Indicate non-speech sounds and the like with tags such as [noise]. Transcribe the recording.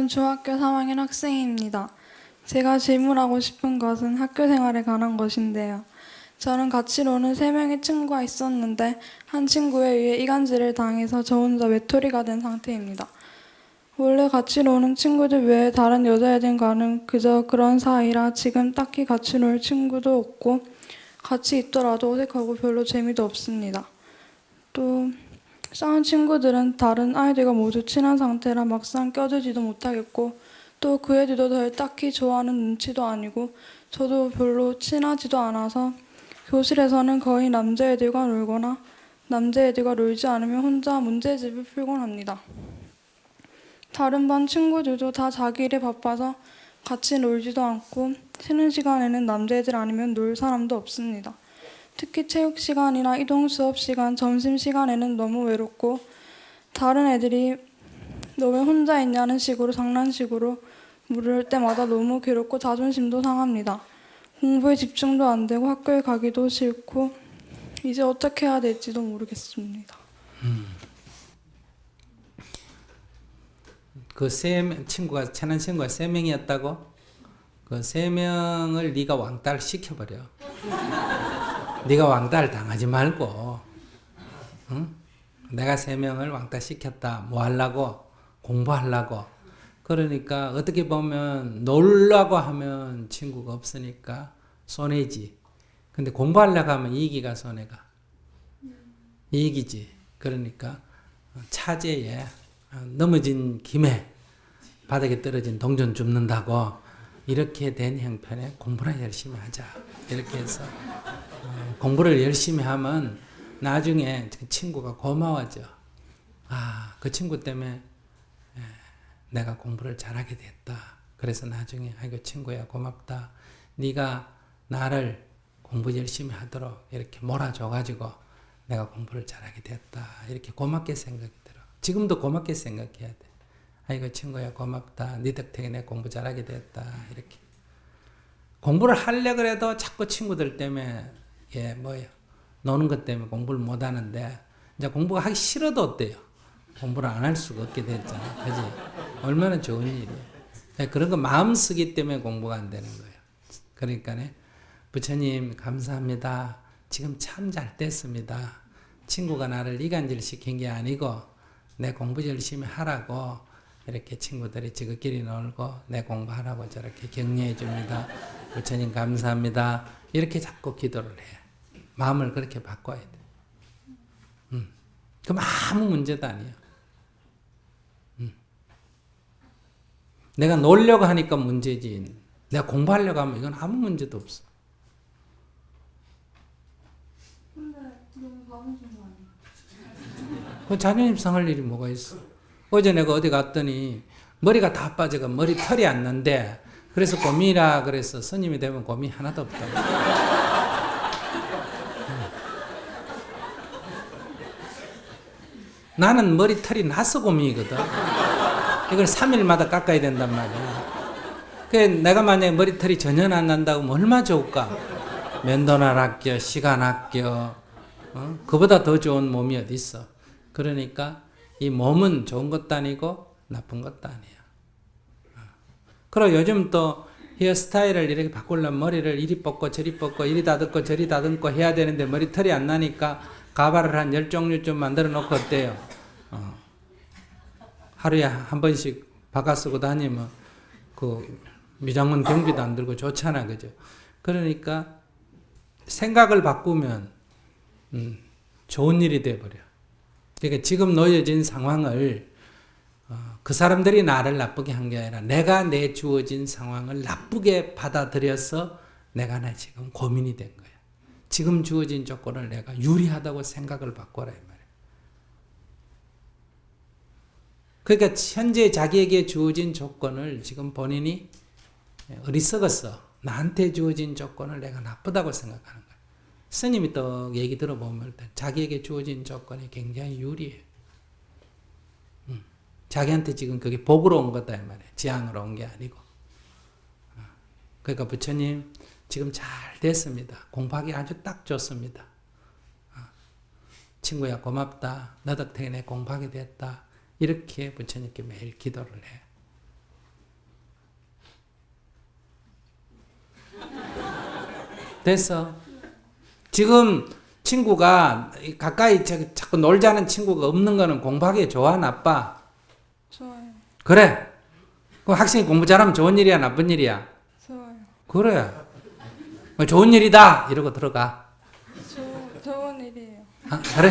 저는 중학교 3학년 학생입니다. 제가 질문하고 싶은 것은 학교 생활에 관한 것인데요. 저는 같이 노는 세 명의 친구가 있었는데 한 친구에 의해 이간질을 당해서 저 혼자 외톨이가 된 상태입니다. 원래 같이 노는 친구들 외에 다른 여자애들과는 그저 그런 사이라 지금 딱히 같이 놀 친구도 없고 같이 있더라도 어색하고 별로 재미도 없습니다. 또 싸운 친구들은 다른 아이들과 모두 친한 상태라 막상 껴들지도 못하겠고 또 그 애들도 덜 딱히 좋아하는 눈치도 아니고 저도 별로 친하지도 않아서 교실에서는 거의 남자애들과 놀거나 남자애들과 놀지 않으면 혼자 문제집을 풀곤 합니다. 다른 반 친구들도 다 자기 일에 바빠서 같이 놀지도 않고 쉬는 시간에는 남자애들 아니면 놀 사람도 없습니다. 특히 체육 시간이나 이동 수업 시간, 점심 시간에는 너무 외롭고 다른 애들이 너 왜 혼자 있냐는 식으로 장난식으로 물을 때마다 너무 괴롭고 자존심도 상합니다. 공부에 집중도 안 되고 학교에 가기도 싫고 이제 어떻게 해야 될지도 모르겠습니다. 그세 친구가 친한 친구가 세 명이었다고? 그 세 명을 네가 왕따를 시켜버려. 네가 왕따를 당하지 말고, 응? 내가 세 명을 왕따 시켰다. 뭐 하려고? 공부하려고. 그러니까 어떻게 보면 놀라고 하면 친구가 없으니까 손해지. 근데 공부하려고 하면 이기가 손해가. 이기지. 그러니까 차제에 넘어진 김에 바닥에 떨어진 동전 줍는다고 이렇게 된 형편에 공부를 열심히 하자. 이렇게 해서 어, 공부를 열심히 하면 나중에 그 친구가 고마워져. 아, 그 친구 때문에 에, 내가 공부를 잘하게 됐다. 그래서 나중에 아이고 친구야 고맙다. 네가 나를 공부 열심히 하도록 이렇게 몰아줘가지고 내가 공부를 잘하게 됐다. 이렇게 고맙게 생각이 들어. 지금도 고맙게 생각해야 돼. 아이고 친구야 고맙다. 네 덕택에 내 공부 잘하게 됐다. 이렇게. 공부를 하려 그래도 자꾸 친구들 때문에 예 뭐요 노는 것 때문에 공부를 못 하는데 이제 공부가 하기 싫어도 어때요? 공부를 안 할 수가 없게 됐잖아. 그지? 얼마나 좋은 일이야. 예, 그런 거 마음 쓰기 때문에 공부가 안 되는 거예요. 그러니까네 부처님 감사합니다. 지금 참 잘 됐습니다. 친구가 나를 이간질 시킨 게 아니고 내 공부 열심히 하라고 이렇게 친구들이 지극끼리 놀고 내 공부하라고 저렇게 격려해 줍니다. 부처님 감사합니다. 이렇게 자꾸 기도를 해. 마음을 그렇게 바꿔야 돼. 음. 그럼 아무 문제도 아니야. 음. 내가 놀려고 하니까 문제지. 내가 공부하려고 하면 이건 아무 문제도 없어. 그 자존심 상할 일이 뭐가 있어? 어제 내가 어디 갔더니 머리가 다 빠져가 머리 털이 안 난데 그래서 고민이라 그래서 스님이 되면 고민 하나도 없다고. 나는 머리 털이 나서 고민이거든. 이걸 3일마다 깎아야 된단 말이야. 그 내가 만약에 머리털이 전혀 안 난다고 하면 얼마 좋을까? 면도날 아껴, 시간 아껴, 어? 그보다 더 좋은 몸이 어디 있어? 그러니까 이 몸은 좋은 것도 아니고 나쁜 것도 아니야. 어. 그리고 요즘 또 헤어스타일을 이렇게 바꾸려면 머리를 이리 뽑고 저리 뽑고 이리 다듬고 저리 다듬고 해야 되는데 머리털이 안 나니까 가발을 한 열 종류쯤 만들어 놓고 어때요? 어. 하루에 한 번씩 바꿔 쓰고 다니면 그 미장원 경비도 안 들고 좋잖아, 그죠? 그러니까 생각을 바꾸면 음, 좋은 일이 돼버려. 그러니까 지금 놓여진 상황을 어, 그 사람들이 나를 나쁘게 한 게 아니라 내가 내 주어진 상황을 나쁘게 받아들여서 내가 나 지금 고민이 된 거야. 지금 주어진 조건을 내가 유리하다고 생각을 바꿔라 이 말이야. 그러니까 현재 자기에게 주어진 조건을 지금 본인이 어리석었어. 나한테 주어진 조건을 내가 나쁘다고 생각하는 거야. 스님이 또 얘기 들어보면 자기에게 주어진 조건이 굉장히 유리해. 음. 자기한테 지금 그게 복으로 온 거다 이 말이야. 지향으로 온 게 아니고. 어. 그러니까 부처님 지금 잘 됐습니다. 공부하기 아주 딱 좋습니다. 어. 친구야 고맙다. 너덕태인에 공부하게 됐다. 이렇게 부처님께 매일 기도를 해. [laughs] 됐어. 지금 친구가 가까이 자- 자꾸 놀자는 친구가 없는 거는 공부하기 좋아 나빠? 좋아요. 그래. 그 학생이 공부 잘하면 좋은 일이야 나쁜 일이야? 좋아요. 그래. 뭐 좋은 일이다 이러고 들어가. 좋, 좋은 일이에요. 아, 그래.